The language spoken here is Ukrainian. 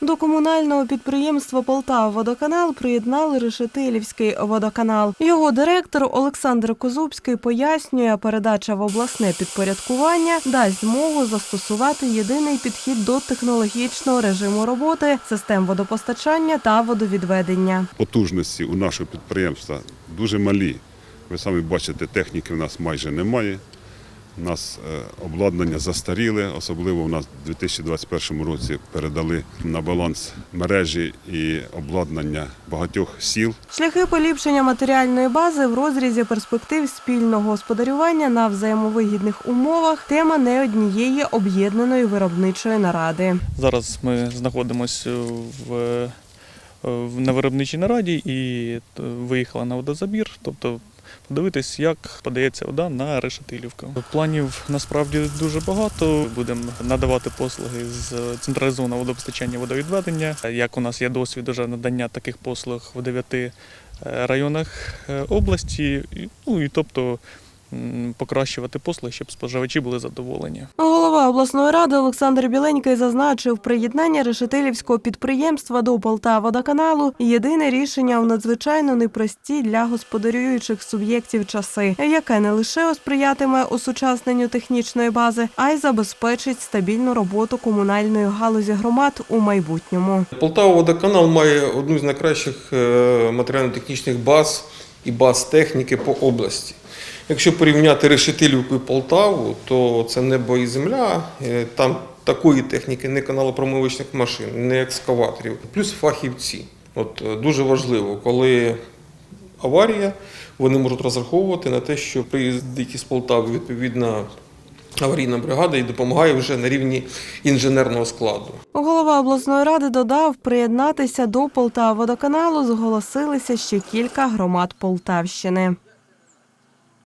До комунального підприємства Полтава-Водоканал приєднали Решетилівський водоканал. Його директор Олександр Козубський пояснює, передача в обласне підпорядкування дасть змогу застосувати єдиний підхід до технологічного режиму роботи, систем водопостачання та водовідведення. потужності у нашого підприємства дуже малі. Ви самі бачите, техніки в нас майже немає. У нас е, обладнання застаріле, особливо у нас у 2021 році передали на баланс мережі і обладнання багатьох сіл. Шляхи поліпшення матеріальної бази в розрізі перспектив спільного господарювання на взаємовигідних умовах тема не однієї об'єднаної виробничої наради. Зараз ми знаходимося в, е, на виробничій нараді і е, виїхала на водозабір, тобто подивитись, як подається вода на Решетилівку. Планів насправді дуже багато. Будемо надавати послуги з централізованого водопостачання водовідведення. Як у нас є досвід уже надання таких послуг в дев'яти е, районах е, області, ну і тобто покращувати послуги, щоб споживачі були задоволені. Голова обласної ради Олександр Біленький зазначив, приєднання решетилівського підприємства до Полтаводоканалу – єдине рішення у надзвичайно непрості для господарюючих суб'єктів часи, яке не лише сприятиме осучасненню технічної бази, а й забезпечить стабільну роботу комунальної галузі громад у майбутньому. Полтава водоканал має одну з найкращих е, матеріально-технічних баз і баз техніки по області. Якщо порівняти Решетилівку і Полтаву, то це небо і земля. Е, Там такої техніки, не каналопромивочних машин, не екскаваторів, плюс фахівці. От е, дуже важливо, коли аварія, вони можуть розраховувати на те, що приїздить із Полтави відповідна аварійна бригада і допомагає вже на рівні інженерного складу. Голова обласної ради додав, приєднатися до Полтаводоканалу зголосилися ще кілька громад Полтавщини.